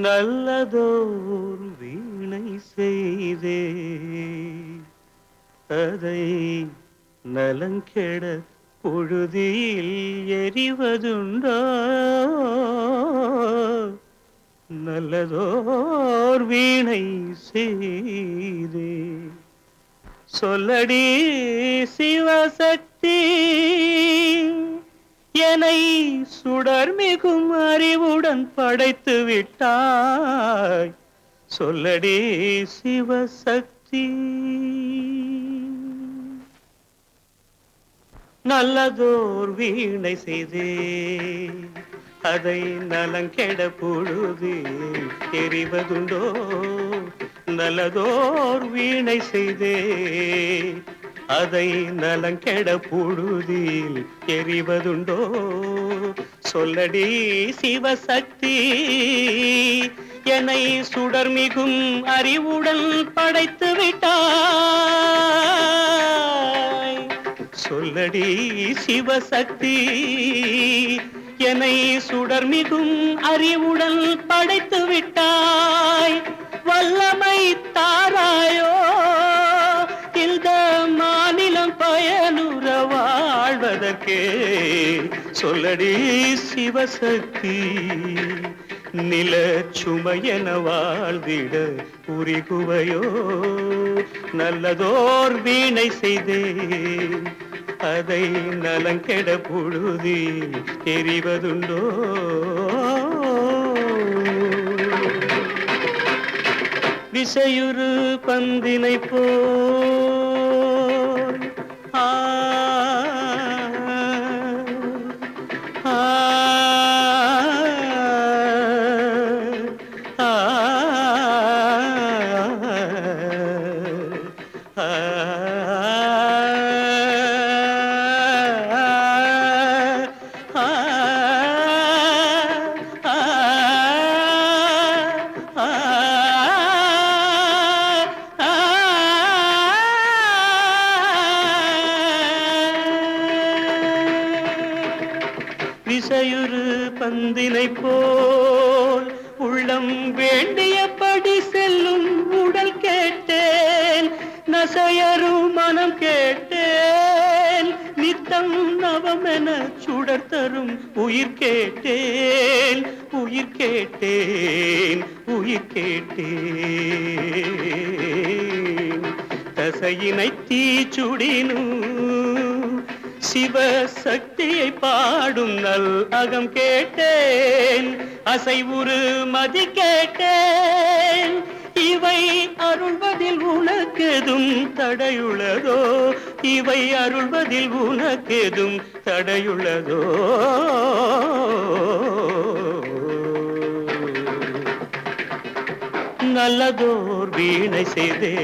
நல்லதோர் வீணை செய்தே. அதை நலங்கெட பொழுதில் எறிவதுண்டோ. நல்லதோர் வீணை செய்தே. சொல்லடி சிவசக்தி. என்னை சுடர் மிகும் அறிவுடன் படைத்து விட்டாய். சொல்லடி சிவசக்தி. நல்லதோர் வீணை செய்தே அதை நலங்கெட பொழுது எறிவதுண்டோ? நல்லதோர் வீணை செய்தே அதை நலங்கெட பொழுதில் எறிவதுண்டோ? சொல்லடி சிவசக்தி என்னை சுடர் மிகும் அறிவுடன் படைத்து விட்டாய். சொல்லடி சிவசக்தி என்னை சுடர் மிகும் அறிவுடன் படைத்து விட்டாய். வல்லமை தாராயோ? வாழ்வதற்கே சொல்லடி சிவசக்தி நில சுமையன வாழ்ந்திட உரிகுவையோ. நல்லதோர் வீணை செய்தே அதை நலங்கெட பொழுதில் தெரிவதுண்டோ. விசையுறு பந்தினை போ விசையுறு பந்தினை போல் உள்ளம் வேண்டியபடி செல்லும் உடல் கேட்டேன். நசையரு மனம் கேட்டேன். நித்தம் நவமென சுடர் தரும் உயிர் கேட்டேன். உயிர் கேட்டேன் உயிர் கேட்டேன். தசையினை தீச்சுடினும் சிவசக்தியை பாடும் நல் அகம் கேட்டேன். அசைவுறு மதி கேட்டேன். இவை அருள்வதில் உனக்கெதும் தடையுள்ளதோ இவை அருள்வதில் உனக்கெதும் தடையுள்ளதோ நல்லதோர் வீணை செய்தே.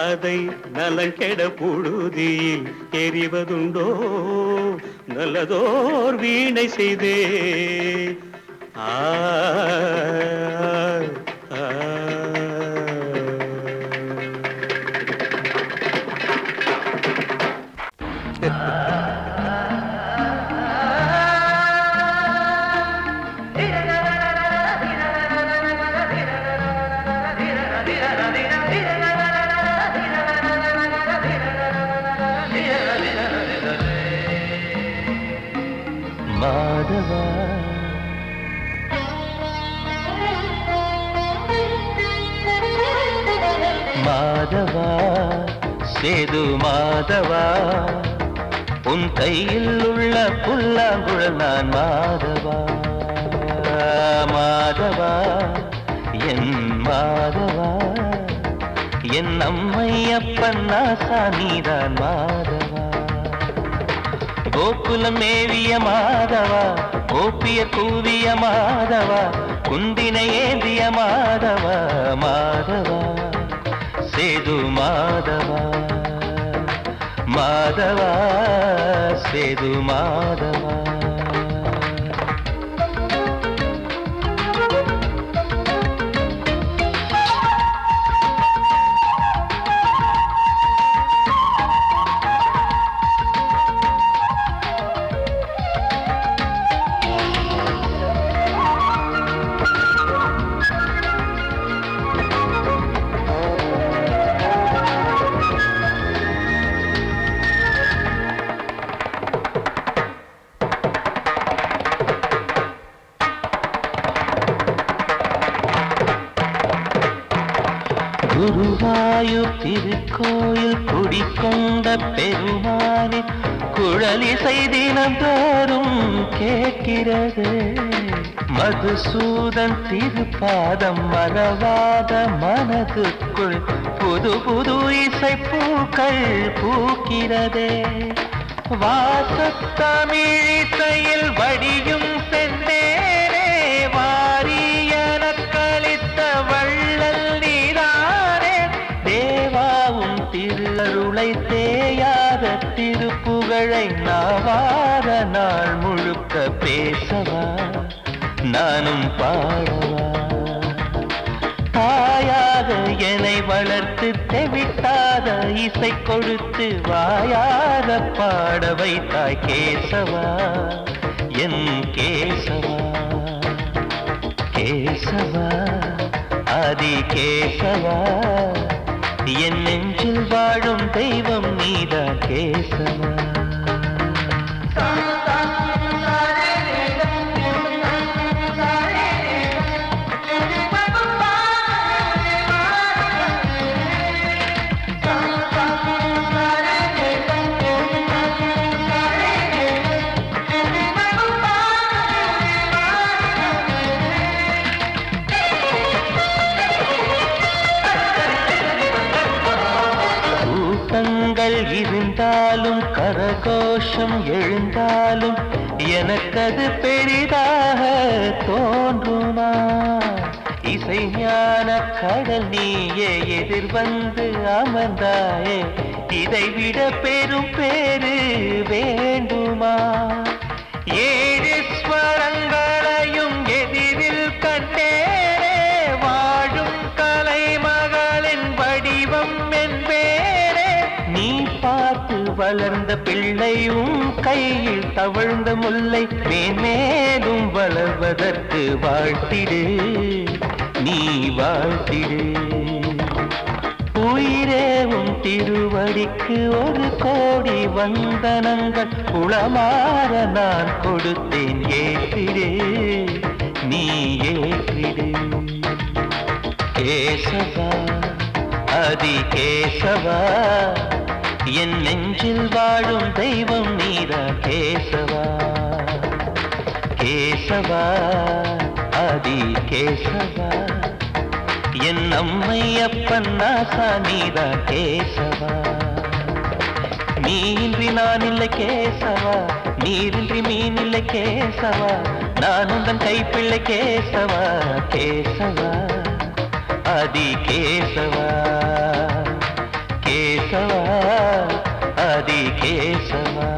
அதை நலங்கெட புழுதியில் எறிவதுண்டோ? நல்லதோர் வீணை செய்தே. ஆ. சேது மாதவா? உன் கையில் உள்ள புல்லாங்குழல் நான் மாதவா? மாதவா என் மாதவா? என் அம்மை அப்பன் நாசா நீதான் மாதவா? கோகுலம் மேவிய மாதவா? கோப்பிய கூவிய மாதவா? குந்தினை ஏந்திய மாதவா? மாதவா? சேது மாதவா மாதவா சேது மாதவா குருவாயூர் திருக்கோயில் குடிக்கொண்ட பெருமானின் குழலிசை தினந்தோறும் கேட்கிறது. மதுசூதன் திருப்பாதம் மறவாத மனதுக்குள் புது புது இசை பூக்கள் பூக்கிறதே வாசத்தமிழிசையில் வடியும் செந்தேனே திருப்புகழை நாவார நாள் முழுக்க பேசவா? நானும் பாடவா? தாயாக என்னை வளர்த்து தெவிட்டாத இசை கொடுத்து வாயாத பாட வைத்தாய் கேசவா? என் கேசவா? கேசவா? ஆதி கேசவா என் நெஞ்சில் வாழும் தெய்வம் நீதான் கேசவா. கரகோஷம் எழுந்தாலும் எனக்கது பெரிதாக தோன்றுமா? இசை ஞான கடல் நீயே எதிர்வந்து அமர்ந்தாயே இதைவிட பெரும் பேரு வேண்டுமா? ஏழு வளர்ந்த பிள்ளையும் கையில் தவழ்ந்த முல்லை மேன்மேலும் வளர்வதற்கு வாழ்த்திடு நீ வாழ்த்திடு. உயிரே உன் திருவடிக்கு ஒரு கோடி வந்தனங்கள் உளமாற நான் கொடுத்தேன் ஏற்றிடே நீ ஏற்றிடு. கேசவா அதி கேசவா என் நெஞ்சில் வாழும் தெய்வம் நீரா கேசவா? கேசவா? ஆதி கேசவா? என் அம்மை அப்பன் நாசா நீரா கேசவா? நீன்றி நான் இல்லை கேசவா? நீரின்றி மீன் இல்லை கேசவா? நான் உந்தன் கைப்பிள்ளை கேசவா? கேசவா? ஆதி கேசவா? கேசவா? அதி கேசவா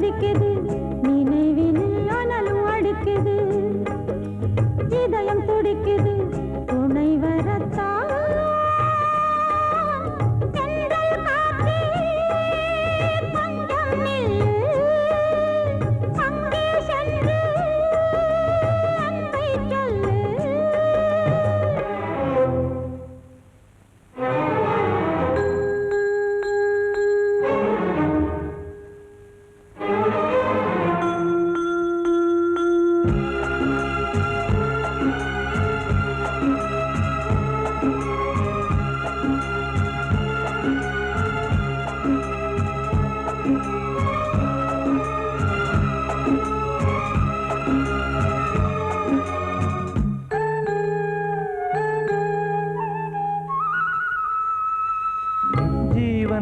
துடிக்குது நினைவில் அனலும் அடுக்குது. இதயம் துடிக்குது துணை வர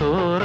தோர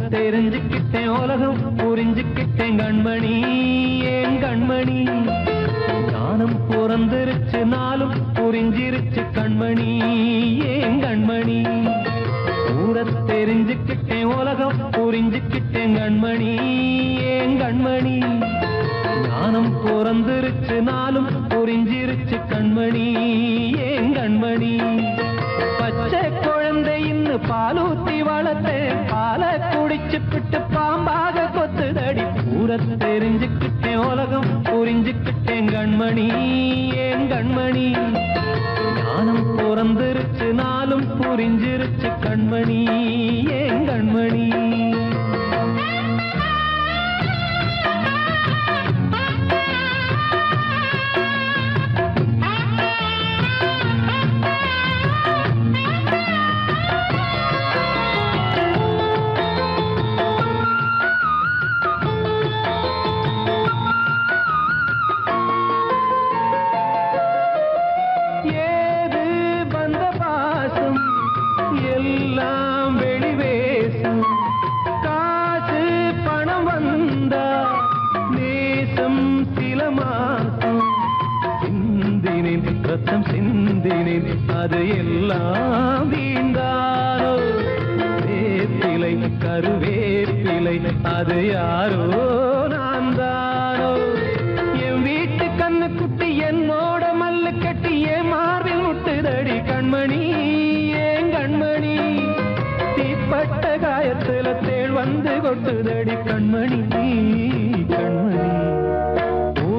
தெரிஞ்சுக்கிட்டேன் உலகம் புரிஞ்சுக்கிட்டேன் கண்மணி. ஏன் கண்மணி? ஞானம் பிறந்திருச்சு நாளும் புரிஞ்சிருச்சு கண்மணி. ஏன் கண்மணி? ஊரை தெரிஞ்சுக்கிட்டேன் உலகம் புரிஞ்சுக்கிட்டேன் கண்மணி. ஏன் கண்மணி? ஞானம் பிறந்திருச்சு நாளும் புரிஞ்சிருச்சு கண்மணி. ஏன் கண்மணி? பச்சை குழந்தை இன்னு பாலூத்தி வளர்த்தேன் பால குடிச்சு பிட்டு பாம்பாக கொத்துதடி. ஊரை தெரிஞ்சுக்கிட்டேன் உலகம் புரிஞ்சுக்கிட்டேன் கண்மணி ஏன் கண்மணி? ஞானம் பிறந்திருச்சு நாளும் புரிஞ்சிருச்சு கண்மணி ஏன் கண்மணி? அது எல்லாம் வீண்டாரோ வேப்பிலை கருவேப்பிலை அது யாரோ நான் தானோ என் வீட்டு கண்ணு குட்டி என்னோட மல்லு கட்டி என் மார்பில் முட்டுதடி கண்மணி ஏன் கண்மணி? தீப்பட்ட காயத்துல தேள் வந்து கொட்டுதடி கண்மணி கண்மணி.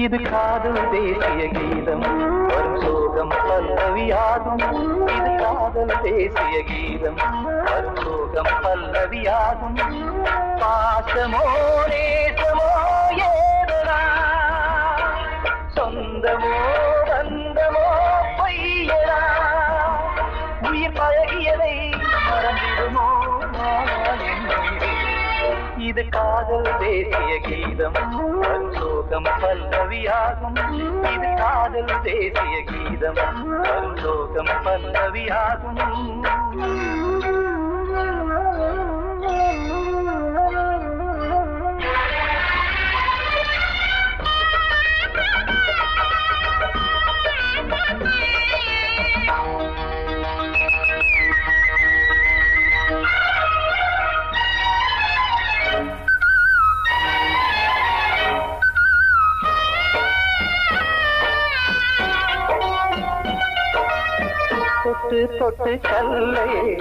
இது காதல் தேசிய கீதம். வரும் சோகம் பல்லவியாகும். இது காதல் தேசிய கீதம். வரும் சோகம் பல்லவியாகும். பாசமோ நேசமோ ஏதனா? சொந்தமோ பந்தமோ பொய்யடா உயிர் பழகியதை இது காதல் தேசிய கீதம் சோகம் பல்லவியாகும் இது காதல் தேசிய கீதம் சோகம் பல்லவியாகும் தொட்டு தொட்டு கல்லை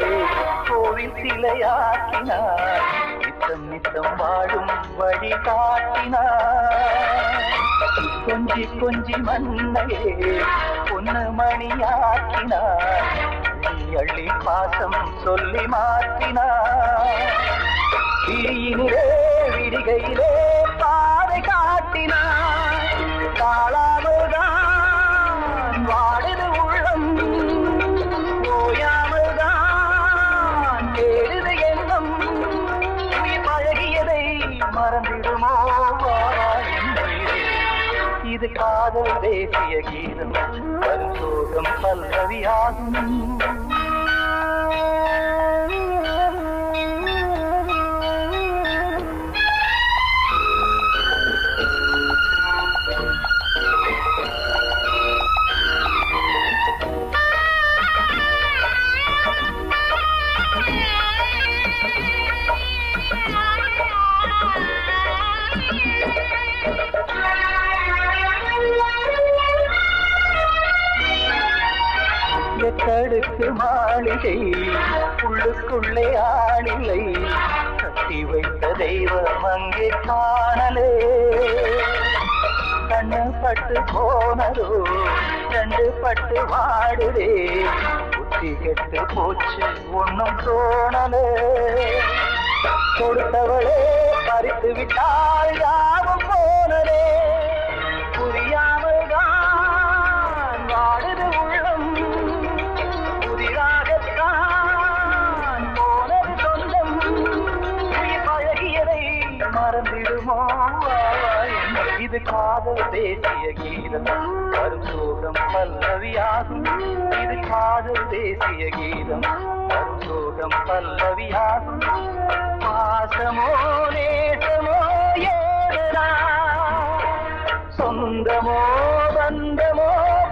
கோவில் சிலையாக்கினார். நித்தம் நித்தம் வாழும் வழி காட்டினார். கொஞ்சி கொஞ்சி மண்ணையே பொன்னு மணியாக்கினார் அள்ளி பாசம் சொல்லி மாற்றினார். விழியினிலே விடிகையிலே பாதை காட்டினார். காலாம காதல் தேசிய கீதம் பரிசோகம் பல்லவியாகும். வாடுதே. புத்தி கெட்டு போச்சு ஒன்னும் தோணலே. கொடுத்தவளே பறித்து விட்டால் யாவும் இது காதல் தேசிய கீதம் வரும் சோகம் பல்லவியாகும். இது காதல் தேசிய கீதம் வரும் சோகம் பல்லவியாகும். பாசமோ நேசமோ ஏதா சொந்தமோ பந்தமோ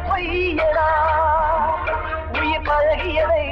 பொய்யடா? உயிர் பழகியதை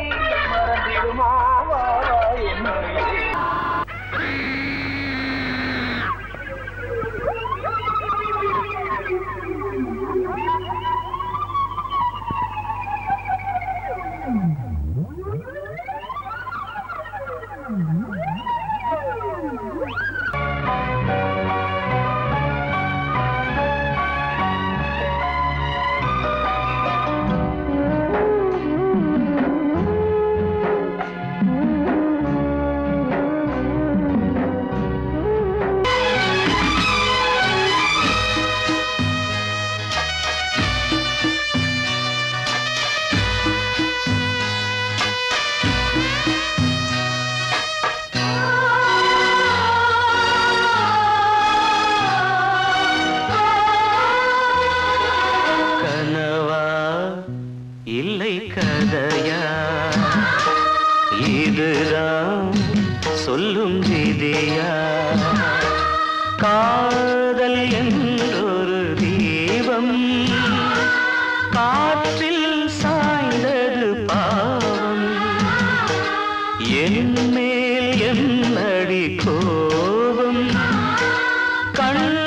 என் மேல் என்னடி கோபம்? கண்ணே